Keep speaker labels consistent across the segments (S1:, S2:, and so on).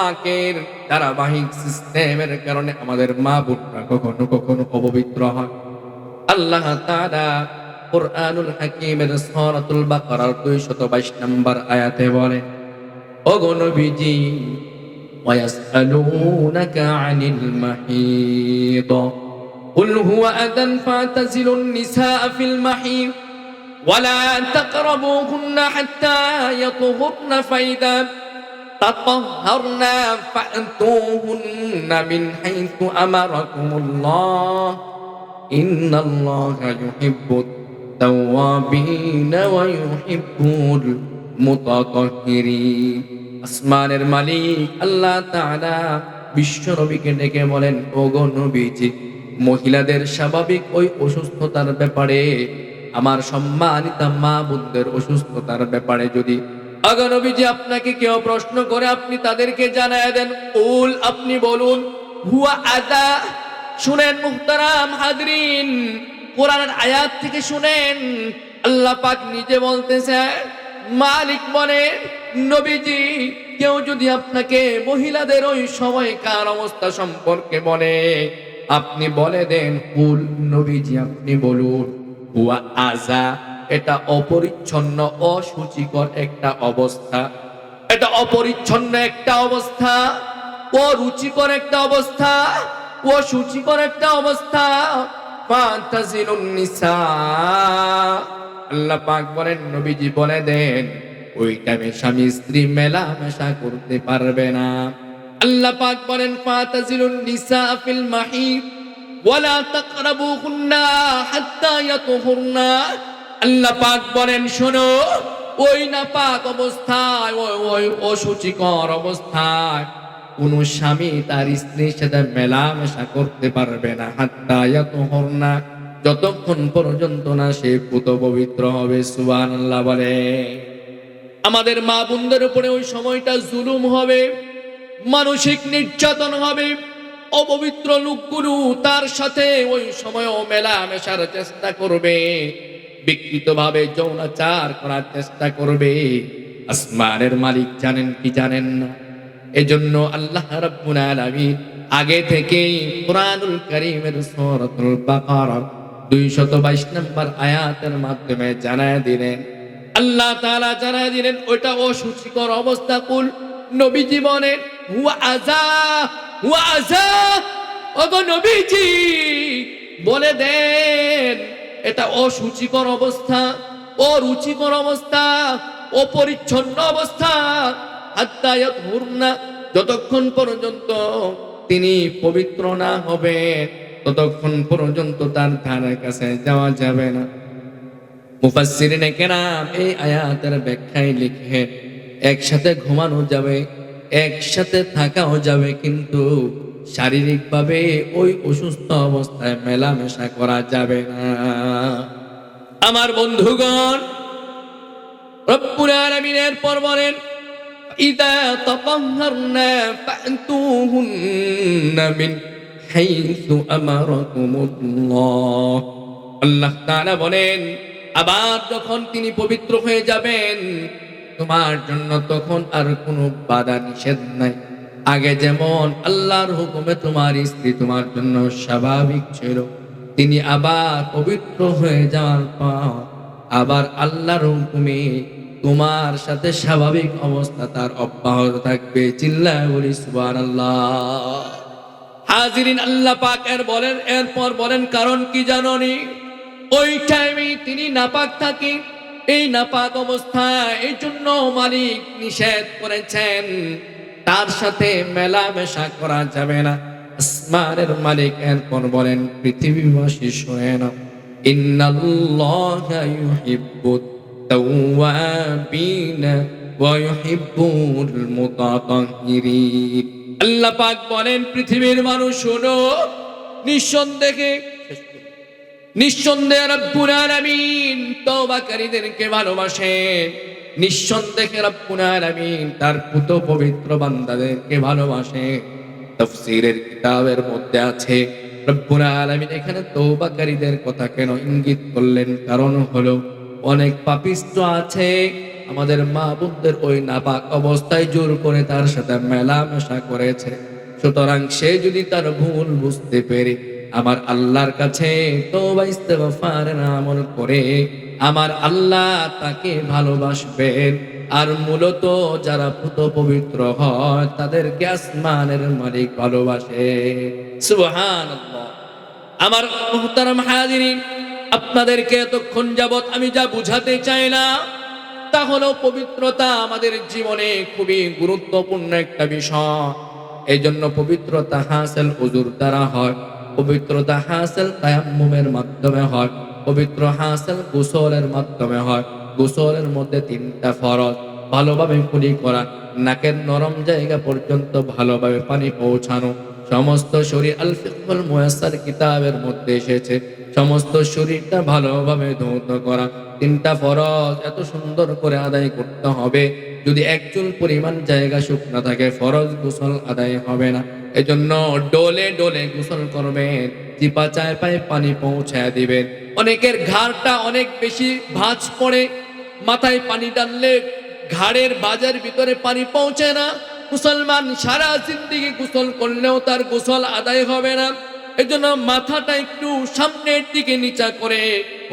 S1: পাকের ধারাবাহিক সিস্টেমের কারণে আমাদের মা বোনরা কখনো কখনো অপবিত্র হয় আল্লাহ তাআলা কোরআনুল হাকিমের সূরাতুল বাকারার 222 নম্বর আয়াতে বলে ওগো নবীজি ويسألونك عن المحيض قل هو أذى فاعتزلوا النساء في المحيض ولا تقربوهن حتى يطهرن فإذا تطهرن فأتوهن من حيث أمركم الله إن الله يحب التوابين ويحب المتطهرين আসমানের মালিক আল্লাহ তাআলা বিশ্ব নবীকে ডেকে বলেন ওগো নবীজি মহিলাদের স্বাভাবিক ওই অসুস্থতার ব্যাপারে আমার সম্মানিতা মা বোনদের অসুস্থতার ব্যাপারে যদি আগানবীজি আপনাকে কেউ প্রশ্ন করে আপনি তাদেরকে জানায় দেন, উল আপনি বলুন, হুয়া আদা, শুনেন মুহতারাম হাজরিন, কোরআনের আয়াত থেকে শুনেন, আল্লাহ পাক নিজে বলতেছে, মালিক বলে, নবীজি, কেউ যদি আপনাকে মহিলাদের ওই সময়কার অবস্থা সম্পর্কে বলে, আপনি বলে দেন কুল নবীজি আপনি বলুন, হুয়া আজা এটা অপরিচ্ছন্ন, অসুচিকর একটা অবস্থা। এটা অপরিচ্ছন্ন একটা অবস্থা ও রুচিকর একটা অবস্থা ও সুচিকর একটা অবস্থা। আল্লাহ পাক বলেন, নবীজি বলে দেন করতে পারবে না। আল্লাহ পাক বলেন আল্লাহ পাক বলেন, শোনো, ওই না পাক অবস্থায়, ওই ওই অসুচিকর অবস্থায় কোন স্বামী তার স্ত্রীর সাথে মেলামেশা করতে পারবে না। হাত্তা না যতক্ষণ পর্যন্ত না সে পুত পবিত্র হবে। সুবহানাল্লাহ বলে। আমাদের মা বোনদের উপরে ওই সময়টা জুলুম হবে, মানসিক নির্যাতন হবে, অপবিত্র লোকগুলো তার সাথে ওই সময়ও মেলামেশার চেষ্টা করবে। বিকৃতভাবে যৌনাচার করার চেষ্টা করবে। আসমানের মালিক জানেন কি জানেন না। এজন্য আল্লাহ রাব্বুল আলামিন আগে থেকেই কোরআনুল কারীমের সূরাতুল বাকারা 222 নম্বর আয়াতের মাধ্যমে জানায় দিলেন। আল্লাহ তাআলা জানায় দিলেন, ওইটা অসুচিকর অবস্থা, কুল নবী জীবনে হুয়া আজা হুয়া আজা ওগো নবীজি, বলে দেন এটা অসুচিকর অবস্থা, অরুচিকর অবস্থা, অপরিচ্ছন্ন অবস্থা। আত্মায়াত যতক্ষণ পর্যন্ত তিনি পবিত্র না হবে ততক্ষণ পর্যন্ত তার ধারের কাছে যাওয়া যাবে না। মুফাসসিরিনে কেরাম এই আয়াতের ব্যাখ্যায় লিখে, একসাথে ঘুমানো যাবে। একসাথে থাকাও যাবে, কিন্তু শারীরিকভাবে ওই অসুস্থ অবস্থায় মেলামেশা করা যাবে না। আমার বন্ধুগণ, রব্বুল পর বলেন আল্লাহ বলেন, আবার যখন তিনি পবিত্র হয়ে যাবেন তোমার জন্য তখন আর কোনো বাধা নিষেধ নাই। আগে যেমন আল্লাহর হুকুমে তোমার স্ত্রী তোমার জন্য স্বাভাবিক ছিল, তিনি আবার পবিত্র হয়ে যাওয়ার পর আবার আল্লাহর হুকুমে তোমার সাথে স্বাভাবিক অবস্থা তার অব্যাহত থাকবে। চিল্লায় হাজিরিন আল্লাহ পাক এর বলেন, এরপর বলেন, কারণ কি জাননি? ওই টাইমে তিনি নাপাক থাকেন এই নাপাক অবস্থা, এই জন্য মালিক নিষেধ করেছেন। তার সাথে মেলামেশা করা যাবে না। আসমানের মালিক এরপর বলেন, পৃথিবীবাসী শোনে না বলেন, পৃথিবীর মানুষ শোনো, নিঃসন্দেহে নিঃসন্দেহে রব্বুল আলামিন তওবাকারীদেরকে ভালোবাসেন নিঃসন্দেহে রব্বুল আলামিন তার পুত পবিত্র বান্দাদেরকে তাফসীরের কিতাবের মধ্যে আছে, রব্বুল আলামিন এখানে তওবাকারীদের কথা কেন ইঙ্গিত করলেন? কারণ হলো, অনেক পাপিষ্ট আছে, আমাদের মা বোনদের ওই নাপাক অবস্থায় জোর করে তার সাথে মেলামেশা করেছে। সুতরাং সে যদি তার ভুল বুঝতে পেরে আমার আল্লাহর কাছে আমল করে আমার আল্লাহ তাকে ভালোবাসবেন আর মূলত যারা পুত পবিত্র হয়, তাদেরকে আসমানের মালিক ভালোবাসে। আমার মুহতারাম আপনাদেরকে এতক্ষণ যাবৎ আমি যা বুঝাতে চাই না, তা হলো পবিত্রতা আমাদের জীবনে খুবই গুরুত্বপূর্ণ একটা বিষয়। এই জন্য পবিত্রতা হাসিল উজুর দ্বারা হয়। পবিত্রতা হাসিল তায়াম্মুমের মাধ্যমে হয়। পবিত্র হাসিল গোসলের মাধ্যমে হয়। গোসলের মধ্যে তিনটা ফরজ। ভালোভাবে কুলি করা, নাকের নরম জায়গা পর্যন্ত ভালোভাবে পানি পৌঁছানো। সমস্ত শরীর আল ফিকুল মুয়াসসার কিতাবের মধ্যে এসেছে। সমস্ত শরীরটা ভালোভাবে ধৌত করা। তিনটা ফরজ এত সুন্দর করে আদায় করতে হবে। যদি একচুল পরিমাণ জায়গা শুকনো থাকে, ফরজ গোসল আদায় হবে না। এজন্য ডোলে ডোলে গোসল করবেন চিপা চায় পায়ে পানি পৌঁছায় দিবেন অনেকের ঘাড়টা অনেক বেশি ভাঁজ পড়ে, মাথায় পানি ডাললে ঘাড়ের বাজার ভিতরে পানি পৌঁছে না। মুসলমান সারা জিন্দিগি গোসল করলেও তার গোসল আদায় হবে না। এজন্য মাথাটা একটু সামনের দিকে নিচা করে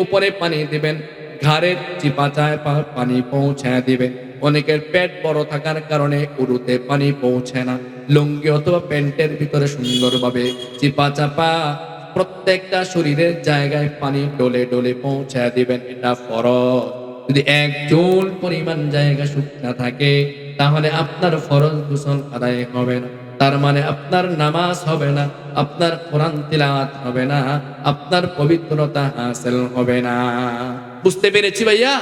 S1: উপরে পানি দিবেন, ঘাড়ের চিপাচায় পানি পৌঁছায় দিবেন। অনেকের পেট বড় থাকার কারণে উরুতে পানি পৌঁছে না। লুঙ্গি অথবা প্যান্টের ভিতরে সুন্দরভাবে চিপা চাপা প্রত্যেকটা শরীরের জায়গায় পানি ডলে ডলে পৌঁছায় দিবেন, এটা ফরজ। যদি এক চুল পরিমাণ জায়গা শুকনা থাকে, তাহলে আপনার ফরজ গোসল আদায় হবে না। তার মানে আপনার নামাজ হবে না, আপনার কোরআন হবে না, আপনার পবিত্রতা হাসিল হবে না। বুঝতে পেরেছি ভাইয়া?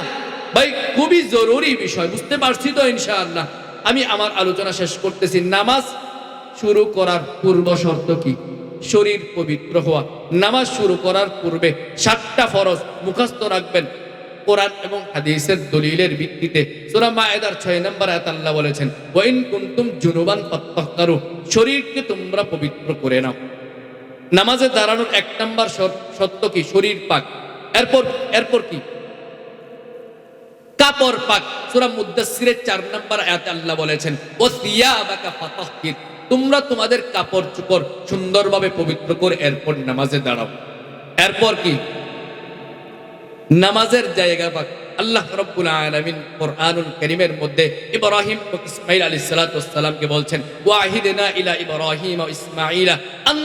S1: ভাই, খুবই জরুরি বিষয়, বুঝতে পারছি তো ইনশাআল্লাহ। আমি আমার আলোচনা শেষ করতেছি। নামাজ শুরু করার পূর্ব শর্ত কি? শরীর পবিত্র হওয়া। নামাজ শুরু করার পূর্বে সাতটা ফরজ মুখস্থ রাখবেন। কোরআন এবং হাদিসের দলিলের ভিত্তিতে সূরা ছয় নম্বর আয়াত বলেছেন, ওয়াইন কুনতুম জুনুবান ফাত্তাহকারু শরীরকে তোমরা পবিত্র করে নাও। নামাজে দাঁড়ানোর এক নম্বর সত্য কি? শরীর পাক। এরপর এরপর কি? কাপড় পাক। সূরা মুদ্দাসসিরের চার নম্বর আয়াত আল্লাহ বলেছেন, ও সিয়াবাকা ফাতাহহির তোমরা তোমাদের কাপড় চোপড় সুন্দরভাবে পবিত্র করে এরপর নামাজে দাঁড়াও। এরপর কি? নামাজের জায়গা পাক। আল্লাহ রব্বুল আলামিন কোরআনুল কারীমের মধ্যে ইব্রাহিম ও ইসমাঈল আলাইহিস সালাতু ওয়াসসালামকে বলছেন, ওয়াহিদনা ইলা ইব্রাহিম ও ইসমাঈল আন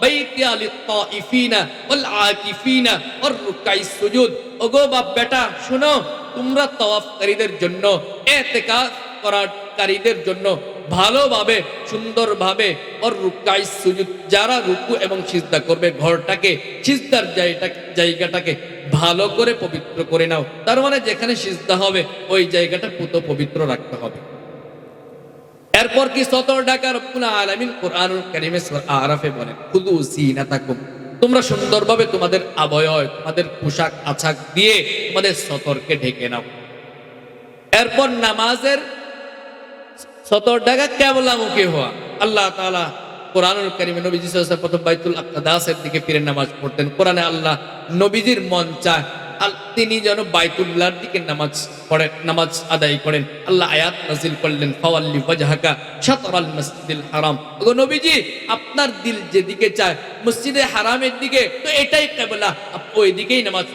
S1: বাইতিয়া লিত-তাইফিনা ওয়াল আকিফিনা ওয়ার সুজুদ। ওগো বাপ বেটা, শুনো, তোমরা তাওয়াফকারীদের জন্য জন্য ভালোভাবে, সুন্দরভাবে ওর রুকাই যারা রুকু এবং সিজদা করবে ঘরটাকে, সিজদার জায়গাটাকে ভালো করে পবিত্র করে নাও। তার মানে যেখানে সিজদা হবে, ওই জায়গাটা পুত পবিত্র রাখতে হবে। এরপর কি সতর রব্বুল আলামিন কোরআনুল কারীমে আরাফে বলেন খুদু জিনাতাকুম তোমরা সুন্দরভাবে তোমাদের আবয়য়, তোমাদের পোশাক, আছাক দিয়ে তোমাদের সতরকে ঢেকে নাও। এরপর নামাজের সতর টাকা কেবলামুখী হওয়া। আল্লাহ তাআলা কোরআনুল কারিমে নবীজি প্রথম বাইতুল আকদাসের দিকে ফিরে নামাজ পড়তেন। কোরআনে আল্লাহ নবীজির মন চায় তিনি যেন বাইতুল্লাহর দিকে নামাজ পড়েন, নামাজ আদায় করেন। আল্লাহ আয়াত নাজিল করলেন, ফাওয়াল্লি ওয়াজহাকা শাতরাল মসজিদিল হারাম। ওগো নবীজি, আপনার দিল যেদিকে চায়, মসজিদে হারামের দিকে, তো এটাই কেবলা। আপনি ওই দিকেই নামাজ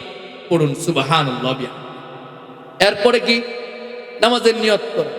S1: পড়ুন, সুবহানাল্লাহ এরপরে কি? নামাজের নিয়ত করো।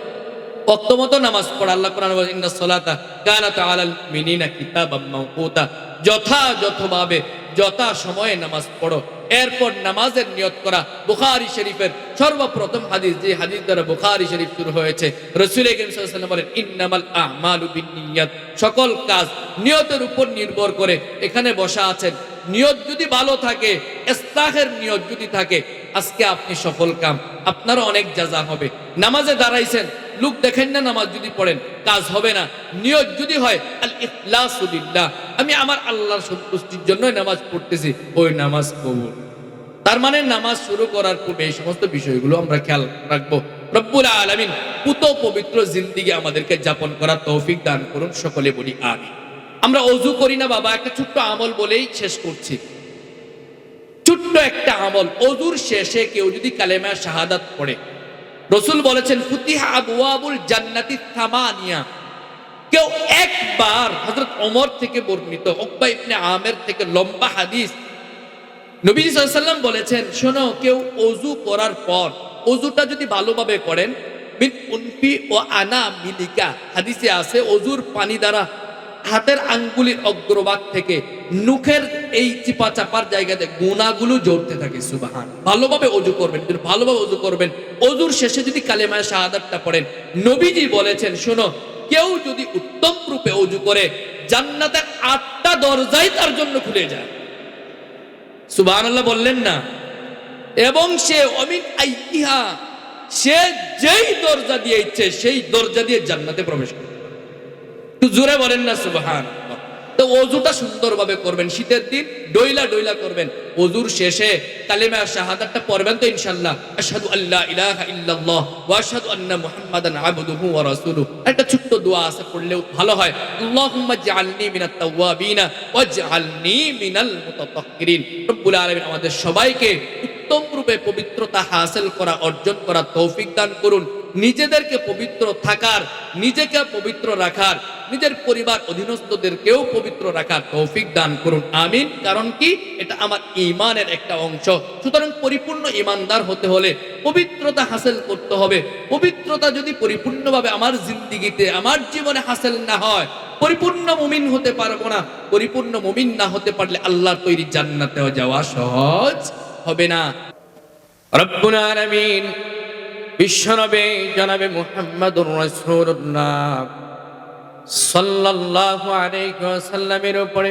S1: মতো নামাজ পড়া, আল্লাহ কোরআন ইন্না সলাতা কানাত আলাল মিনিনা কিতাবাম মাওকুতা। যথাযথভাবে যথা সময়ে নামাজ পড়ো। এরপর নামাজের নিয়ত করা বুখারী শরীফের সর্বপ্রথম হাদিস, যে হাদিস দ্বারা বুখারী শরীফ শুরু হয়েছে। রসুল করিম বলেন, ইন্নামাল আমালু বিন্নিয়াত। সকল কাজ নিয়তের উপর নির্ভর করে এখানে বসা আছেন। নিয়ত যদি ভালো থাকে, ইস্তাহের নিয়ত যদি থাকে, আজকে আপনি সফল কাম, আপনারও অনেক যাজা হবে। নামাজে দাঁড়াইছেন, লোক দেখেন না নামাজ যদি পড়েন, কাজ হবে না। নিয়ত যদি হয় আল ইখলাসুলিল্লাহ আমি আমার আল্লাহর সন্তুষ্টির জন্যই নামাজ পড়তেছি, ওই নামাজ কবুল। তার মানে নামাজ শুরু করার পূর্বে এই সমস্ত বিষয়গুলো আমরা খেয়াল রাখব। রব্বুল আলামিন পুত পবিত্র জিন্দিগি আমাদেরকে যাপন করার তৌফিক দান করুন, সকলে বলি আমি আমরা অজু করি না বাবা, একটা ছোট্ট আমল বলেই শেষ করছি। ছোট্ট একটা আমল, অজুর শেষে কেউ যদি কালেমা শাহাদাত পড়ে। রসুল বলেছেন, ফুতিহা জান্নাতি থামানিয়া কেউ একবার হযরত ওমর থেকে বর্ণিত, উকবা ইবনে আমের থেকে লম্বা হাদিস নবী সাল্লাম বলেছেন, শোনো, কেউ অজু করার পর, অজুটা যদি ভালোভাবে করেন ও আনা মিলিকা হাদিসে আছে, অজুর পানি দ্বারা হাতের আঙ্গুলির অগ্রভাগ থেকে মুখের এই চিপা চাপার জায়গাতে জড়তে থাকে, সুবাহান। ভালোভাবে অজু করবেন, যদি ভালোভাবে অজু করবেন, অজুর শেষে যদি কালেমায় শাহাদাতটা পড়েন, নবীজি বলেছেন, শোনো, কেউ যদি উত্তম রূপে অজু করে, জান্নাতের আটটা দরজাই তার জন্য খুলে যায়। সুবাহ বললেন না। এবং সে অমিন আইতিহা সে যেই দরজা দিয়ে ইচ্ছে সেই দরজা দিয়ে জান্নাতে প্রবেশ করে জোরে বলেন না সুবাহান। তো অজুটা সুন্দরভাবে করবেন। শীতের দিন ডইলা ডইলা করবেন। অজুর শেষে কালিমা শাহাদাতটা পড়বেন তো ইনশাআল্লাহ। আশহাদু আল্লা ইলাহা ইল্লাল্লাহ ওয়া আশহাদু আন্না মুহাম্মাদান আবদুহু ওয়া রাসূলুহু। একটা ছোট্ট দোয়া আছে, পড়লেও ভালো হয়। আল্লাহুম্মা জাআলনি মিনাত তাওয়াবিনা মিনাল রব্বুল আলামিন আমাদের সবাইকে উত্তম রূপে পবিত্রতা হাসিল করা, অর্জন করা তৌফিক দান করুন। নিজেদেরকে পবিত্র থাকার, নিজেকে পবিত্র রাখার, নিজের পরিবার অধীনস্থদেরকেও পবিত্র রাখার তৌফিক দান করুন। আমিন। কারণ কি? এটা আমার ইমানের একটা অংশ। সুতরাং পরিপূর্ণ ইমানদার হতে হলে পবিত্রতা হাসিল করতে হবে। পবিত্রতা যদি পরিপূর্ণভাবে আমার জিন্দিগিতে, আমার জীবনে হাসিল না হয়, পরিপূর্ণ মুমিন হতে পারব না। পরিপূর্ণ মুমিন না হতে পারলে আল্লাহর তৈরি জান্নাতেও যাওয়া সহজ হবে না। রব্বুল আলামিন বিশ্বনবে জনাবে মুহাম্মাদুর রাসূলুল্লাহ সাল্লাল্লাহু আলাইহি ওয়াসাল্লামের উপরে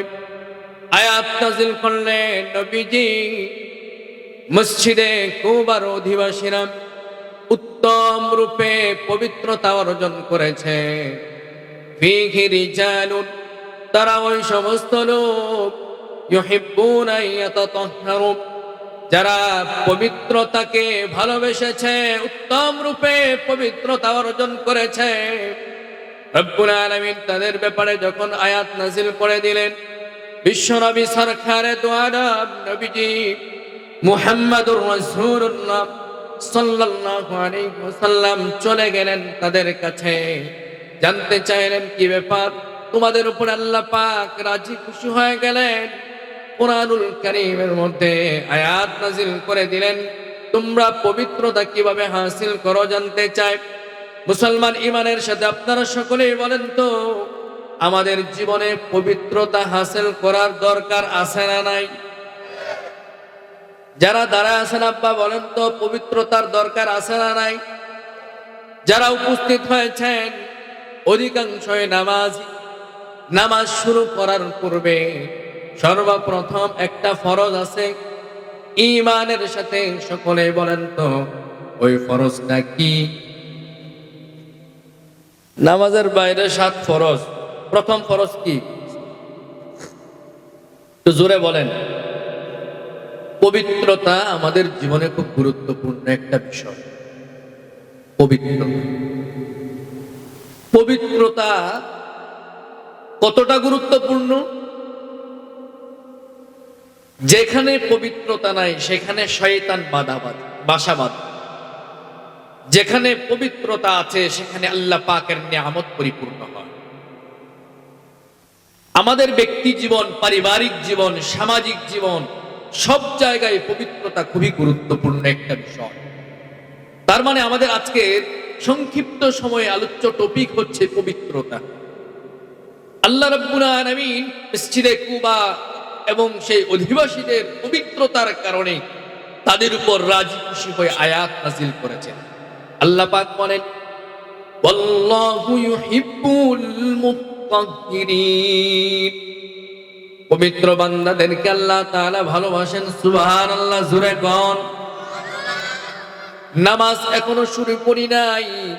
S1: আয়াত নাযিল করলেন, নবীজি, মসজিদে কুবার অধিবাসীরা উত্তম রূপে পবিত্রতা অর্জন করেছে। ফিহি রিজালুন, তারা ওই সমস্ত লোক, ইউহিব্বুনা ইয়াতাতাহহারু যারা পবিত্রতাকে ভালোবেসেছে, উত্তম রূপে পবিত্রতা অর্জন করেছে তাদের ব্যাপারে যখন আয়াত নাজিল করে দিলেন, বিশ্বনবী সরকারে দোয়ারাম নবীজি চলে গেলেন তাদের কাছে। জানতে চাইলেন কি ব্যাপার? তোমাদের উপর আল্লাহ পাক রাজি খুশি হয়ে গেলেন। কোরআনুল কারীমের মধ্যে আয়াত নাজিল করে দিলেন। তোমরা পবিত্রতা কীভাবে হাসিল করো জানতে চাই। মুসলমান ইমানের সাথে আপনারা সকলেই বলেন তো, আমাদের জীবনে পবিত্রতা হাসিল করার দরকার আছে না নাই? যারা দাঁড়ায় আছেন আব্বা, বলেন তো, পবিত্রতার দরকার আছে না নাই? যারা উপস্থিত হয়েছেন, অধিকাংশই নামাজ। নামাজ শুরু করার পূর্বে সর্বপ্রথম একটা ফরজ আছে। ইমানের সাথে সকলে বলেন তো, ওই ফরজটা কি? নামাজের বাইরে সাত ফরজ। প্রথম ফরজ কি? তো জোরে বলেন। পবিত্রতা আমাদের জীবনে খুব গুরুত্বপূর্ণ একটা বিষয়। পবিত্র পবিত্রতা কতটা গুরুত্বপূর্ণ? যেখানে পবিত্রতা নাই, সেখানে শয়তান বাধাবাদ বাসাবাদ যেখানে পবিত্রতা আছে, সেখানে আল্লাহ পাকের নিয়ামত পরিপূর্ণ হয়। আমাদের ব্যক্তি জীবন, পারিবারিক জীবন, সামাজিক জীবন, সব জায়গায় পবিত্রতা খুবই গুরুত্বপূর্ণ একটা বিষয়। তার মানে আমাদের আজকে সংক্ষিপ্ত সময়ে আলোচ্য টপিক হচ্ছে পবিত্রতা। আল্লাহ রব্বুল আলামিন মসজিদে কুবা এবং সেই অধিবাসীদের পবিত্রতার কারণে তাদের উপর রাজি খুশি হয়ে আয়াত নাজিল করেছেন। আল্লাহ পাক বলেন পবিত্র বান্দাদেরকে আল্লাহ তাআলা ভালোবাসেন, সুবহানাল্লাহ, জোরে কোন। নামাজ এখনও শুরু করি নাই।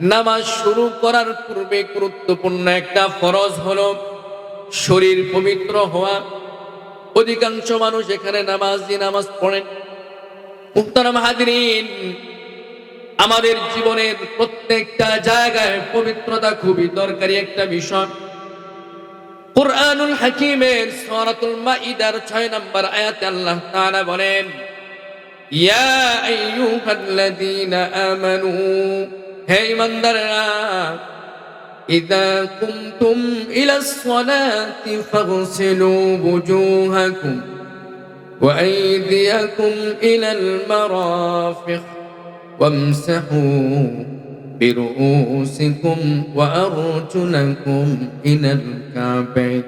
S1: নামাজ শুরু করার পূর্বে গুরুত্বপূর্ণ একটা ফরজ হলো শরীর পবিত্র হওয়া। অধিকাংশ মানুষ এখানে নামাজ দিয়ে নামাজ পড়েন। মুহতারাম হাজরিন আমাদের জীবনের প্রত্যেকটা জায়গায় পবিত্রতা খুবই দরকারি একটা বিষয়। কুরআনুল হাকিমের সূরাতুল মাইদার 6 নম্বর আয়াতে আল্লাহ তাআলা বলেন, ইয়া আইয়ুহাল্লাযীনা আমানু হে ইমানদাররা إذا قمتم إلى الصلاة فاغسلوا وجوهكم وأيديكم إلى المرافق وامسحوا برؤوسكم وأرجلكم إلى الكعبين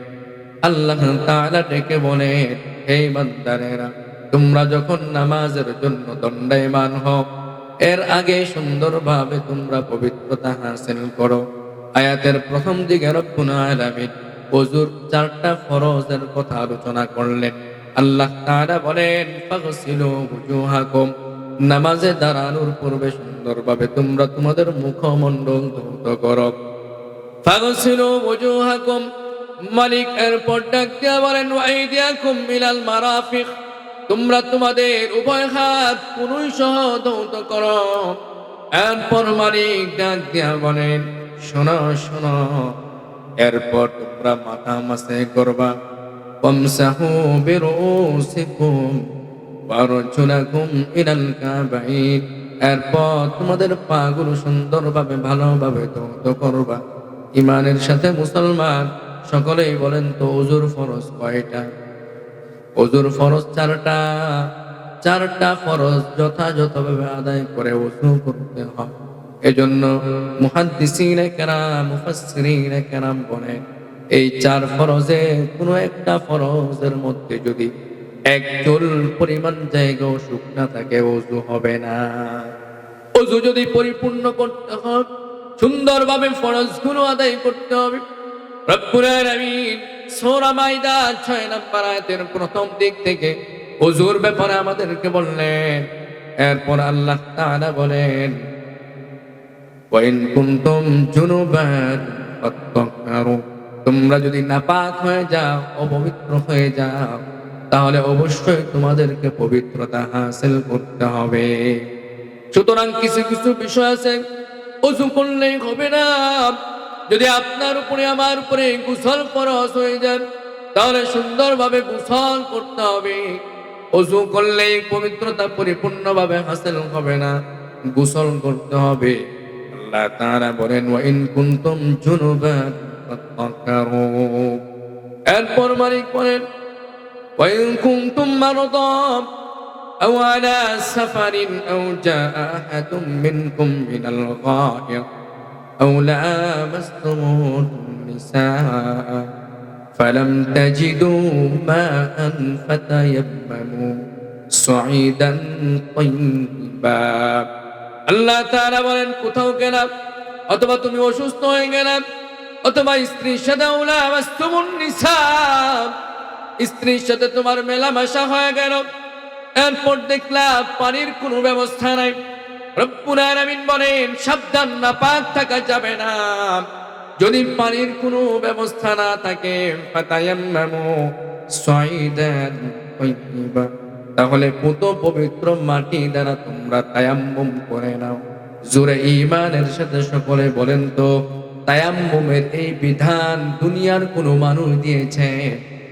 S1: আল্লাহ তাআলা ডেকে বলে হে বান্দারেরা তোমরা যখন নামাজের জন্য দণ্ডায়মান হও এর আগে সুন্দরভাবে তোমরা পবিত্রতা হাসিল করো আয়াতের প্রথম দিকে রব্বুল চারটা ফরজের কথা আলোচনা করলেন। আল্লাহ তাআলা বলেন নামাজে দাঁড়ানোর পূর্বে সুন্দরভাবে তোমরা তোমাদের মুখমণ্ডল ধৌত করো। মালিক এরপর ডাক দিয়া মারাফিক তোমরা তোমাদের উভয় হাত পুরুষ সহ মালিক ডাক দিয়া বলেন শোনো শোনো। এরপর তোমরা মাথা মাসে করবা। কমসাহু বেরোসিকুম বারজুলাকুম ইলাল কাবাইন এরপর তোমাদের পাগুলো সুন্দরভাবে, ভালোভাবে দৌত করবা। ইমানের সাথে মুসলমান, সকলেই বলেন তো ওজুর ফরজ কয়টা? ওজুর ফরজ চারটা। চারটা ফরজ যথাযথভাবে আদায় করে ওজু করতে হয়। এজন্য এই চার ফরজে কোনো একটা ফরজের মধ্যে যদি এক চুল পরিমাণ জায়গাও শুকনা থাকে, অজু হবে না। অজু যদি পরিপূর্ণ করতে হয়, সুন্দরভাবে ফরজগুলো আদায় করতে হবে। রব্বুল আলামিন সূরা মাইদা 6 নম্বর আয়াতের প্রথম দিক থেকে ওজুর ব্যাপারে আমাদেরকে বললেন। এরপর আল্লাহ বলেন ওয়াইন কুনতুম জুনুবান ফাত্তাহহারু তোমরা যদি নাপাক হয়ে যাও, অপবিত্র হয়ে যাও, তাহলে অবশ্যই তোমাদেরকে পবিত্রতা হাসিল করতে হবে। সুতরাং কিছু কিছু বিষয় আছে অজু করলেই হবে না। যদি আপনার উপরে, আমার উপরে গোসল ফরজ হয়ে যান তাহলে সুন্দরভাবে গোসল করতে হবে। অজু করলেই পবিত্রতা পরিপূর্ণভাবে হাসিল হবে না, গোসল করতে হবে। আল্লাহ তাআলা বলেন ওয়া ইন কুনতুম জুনুবান ফাত্তাহহারু এরপর মালিক বলেন ওয়া ইন কুনতুম মারদা أو على سفر أو جاء أحد منكم من الغائط أو لامستم النساء فلم تجدوا ماء فتيمموا صعيدا طيبا আল্লাহ তাআলা বলেন, কোথাও গেলাম, অথবা তুমি অসুস্থ হয়ে গেলাম, অথবা স্ত্রীর সাথে স্ত্রীর সাথে তোমার মেলামেশা হয়ে গেল। এরপর দেখলাম পানির কোনো ব্যবস্থা নাই। রব্বুল আলামিন বলেন, সাবধান না, পাক থাকা যাবে না। যদি পানির কোনো ব্যবস্থা না থাকে, ফাতায়াম্মামু সাইদান তাইয়্যিবা তাহলে পুত পবিত্র মাটি দ্বারা তোমরা তায়াম্মুম করে নাও। জোরে ইমানের সাথে সকলে বলেন তো, তায়াম্মুমের এই বিধান দুনিয়ার কোনো মানুষ দিয়েছে?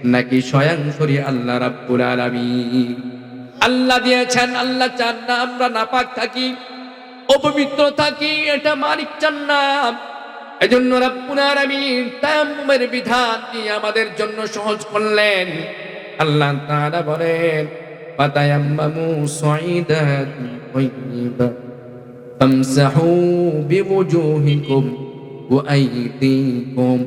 S1: নাকি স্বয়ং সরি আল্লাহ রাব্বুল আলামিন? আল্লাহ দিয়েছেন, আল্লাহ চান না আমরা নাপাক থাকি, অপবিত্র থাকি, এটা মালিক চান না। এজন্য রাব্বুল আলামিন তায়াম্মুমের বিধান দিয়ে আমাদের জন্য সহজ করলেন। আল্লাহ তাআলা বলেন সাইদান তাইয়্যিবা ফামসাহু বিওজুহিকুম ওয়া আইদিকুম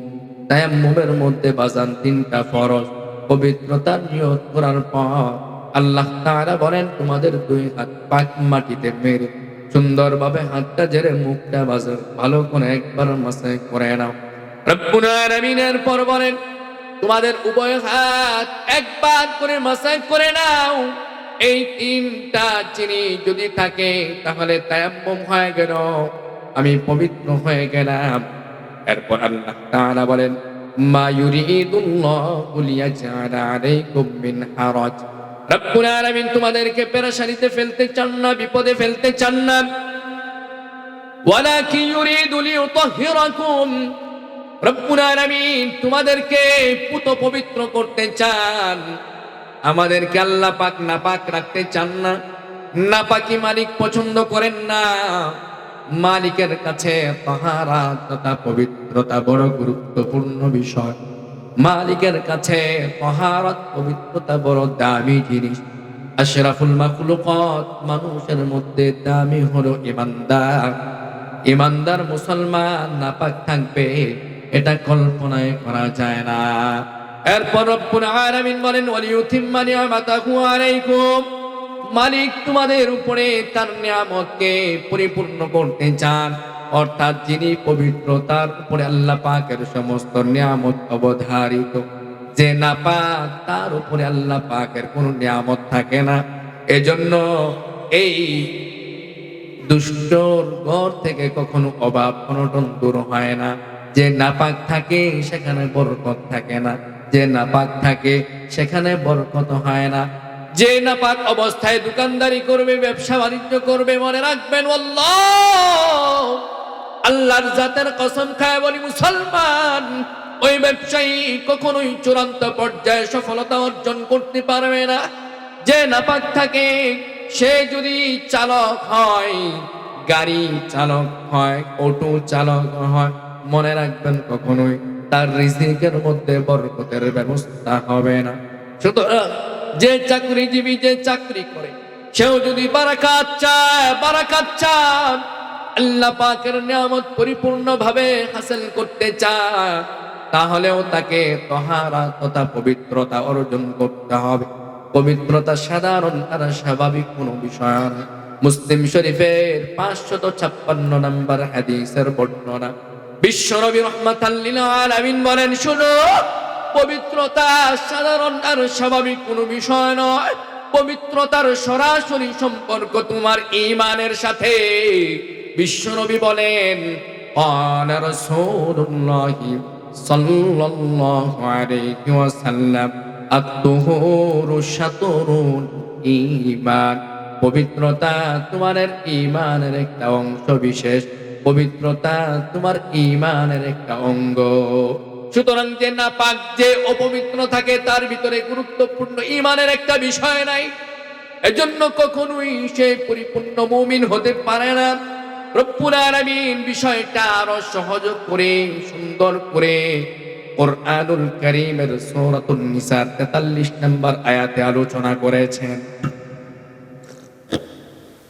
S1: তায়াম্মুমের মধ্যে বাজান তিনটা ফরজ, পবিত্রতার নিয়ত করার পর আল্লাহ তাআলা বলেন, তোমাদের দুই হাত পাক মাটিতে মেরে সুন্দরভাবে হাতটা জেরে মুখটা বাজার ভালো করে একবার মাসাই করে নাও। রব্বুল আলামিনের পর বলেন তোমাদের উভয় হাত একবার করে মাসাই করে নাও। এই তিনটা জিনিস যদি থাকে, তাহলে তায়াম্মুম হয়ে গেল। আমি পবিত্র হয়ে গেলাম। এরপর আল্লাহ তাআলা বলেন তোমাদেরকে ফেলতে চান না, বিপদে ফেলতে চান না। রব্বুল তোমাদেরকে পুত পবিত্র করতে চান। আমাদেরকে আল্লাহ পাক না পাক রাখতে চান না। নাপাকি মালিক পছন্দ করেন না। মালিকের কাছে তাহারা তথা পবিত্রতা বড় গুরুত্বপূর্ণ বিষয়। মালিকের কাছে তাহারাত পবিত্রতা বড় দামি জিনিস। আশরাফুল মাখলুকাত মানুষের মধ্যে দামি হলো ইমানদার। ইমানদার মুসলমান নাপাক থাকবে। এটা কল্পনায় করা যায় না। এরপর রব্বুল বলেন, ওয়ালিউতিম্মা আলাইকুম। মালিক তোমাদের উপরে তার নিয়ামতকে পরিপূর্ণ করতে চান। অর্থাৎ যিনি পবিত্রতার উপরে আল্লাহ পাকের সমস্ত নিয়ামত অবধারিত। যে না পাক তার উপরে আল্লাহ পাকের কোনো নিয়ামত থাকে না। এজন্য এই দুষ্টর ঘর থেকে কখনো অভাব অনটন দূর হয় না। যে নাপাক থাকে, সেখানে বরকত থাকে না। যে নাপাক থাকে, সেখানে বরকত হয় না। যে নাপাক অবস্থায় দোকানদারি করবে, ব্যবসা বাণিজ্য করবে, মনে রাখবেন, আল্লাহ! আল্লাহর জাতের কসম খায় বলি মুসলমান, ওই ব্যবসায়ী কখনোই চূড়ান্ত পর্যায়ে সফলতা অর্জন করতে পারবে না। যে নাপাক থাকে, সে যদি চালক হয়, গাড়ি চালক হয়, অটো চালক হয় মনে রাখবেন, কখনোই তার রিজিকের মধ্যে বরকতের ব্যবস্থা হবে না। সুতরাং যে চাকরিজীবী যে চাকরি করে, সেও যদি বারাকাত চায়, বারাকাত চান, আল্লাহ পাকের নিয়ামত পরিপূর্ণভাবে হাসিল করতে চায়, তাহলেও তাকে তহারা তথা পবিত্রতা অর্জন করতে হবে। পবিত্রতা সাধারণ আর স্বাভাবিক কোনো বিষয় মুসলিম শরীফের পাঁচশত ছাপ্পান্ন নম্বর হাদিসের বর্ণনা। বিশ্বনবী রহমাতাল্লিল আলামিন বলেন শুনো পবিত্রতা সাধারণ আর স্বাভাবিক কোনো বিষয় নয় পবিত্রতার সরাসরি সম্পর্ক তোমার ইমানের সাথে বিশ্বনবী বলেন قال رسول الله صلى الله عليه وسلم الطهور شطر ইমান পবিত্রতা তোমার ইমানের একটা অংশ বিশেষ পবিত্রতা তোমার ইমানের একটা অঙ্গ। সুতরাং যে না পাক যে অপবিত্র থাকে, তার ভিতরে গুরুত্বপূর্ণ ইমানের একটা বিষয় নাই। এজন্য কখনোই সে পরিপূর্ণ মুমিন হতে পারে না। রব্বুল আলামিন বিষয়টা আরও সহজ করে, সুন্দর করে কোরআনুল কারীমের সূরাতুন নিসার 43 নম্বর আয়াতে আলোচনা করেছেন।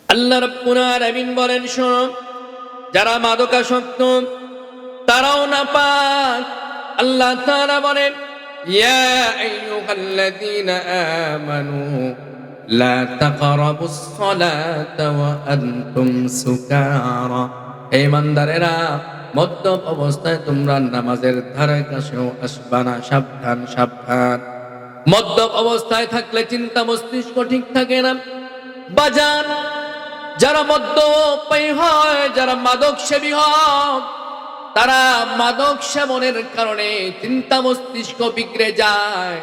S1: আল্লাহ রাব্বুল আলামিন বলেন, শোনো যারা মাদকাসক্ত, তারাও না পাক আল্লাহ তাআলা বলেন লা মদ্যপ অবস্থায় তোমরা নামাজের ধারে সাবধান সাবধান। মদ্যপ অবস্থায় থাকলে চিন্তা মস্তিষ্ক ঠিক থাকে না। বাজার যারা মদ্যপায়ী হয়, যারা মাদক সেবী হয়, তারা মাদক সেবনের কারণে চিন্তা মস্তিষ্ক বিগড়ে যায়।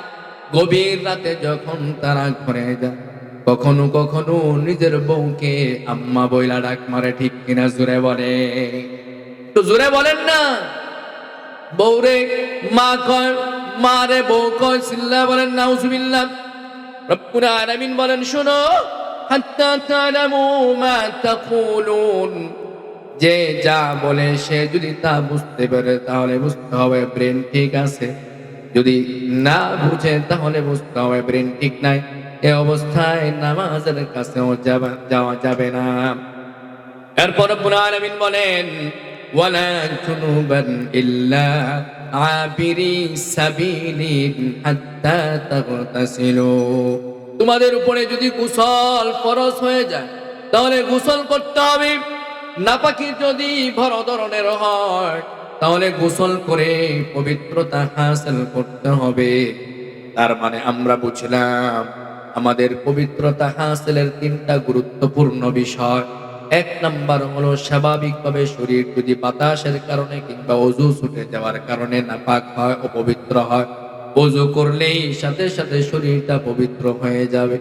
S1: গভীর রাতে যখন তারা ঘরে যায়, কখনো কখনো নিজের বউকে আম্মা বইলা ডাক মারে, ঠিক কিনা জুড়ে বলে? তো জুড়ে বলেন না। বউরে মা কয়, মা রে বউ কয়, সিল্লা বলেন, নাউজুবিল্লাহ। রব্বুল আলামিন বলেন, শোনো হাত্তা তালামু মা তাকুলুন। যে যা বলে সে যদি তা বুঝতে পারে, তাহলে বুঝতে হবে ব্রেন ঠিক আছে। যদি না বুঝে, তাহলে বুঝতে হবে ব্রেন ঠিক নাই। এ অবস্থায় নামাজের যাবা- যাওয়া যাবে না। এরপর আলামিন বলেন, ওয়ালা জুনুবান ইল্লা আবিরি সাবিলিন হাত্তা তাগতাসিলু। তোমাদের উপরে যদি গোসল ফরজ হয়ে যায়, তাহলে গোসল করতে হবে। নাপাকি যদি বড় ধরনের হয়, তাহলে গোসল করে পবিত্রতা হাসিল করতে হবে। তার মানে আমরা বুঝলাম, আমাদের পবিত্রতা হাসিলের তিনটা গুরুত্বপূর্ণ বিষয়। এক নাম্বার হলো স্বাভাবিকভাবে শরীর যদি বাতাসের কারণে কিংবা অজু ছুটে যাওয়ার কারণে নাপাক হয়, অপবিত্র হয় অজু করলেই সাথে সাথে শরীরটা পবিত্র হয়ে যাবে।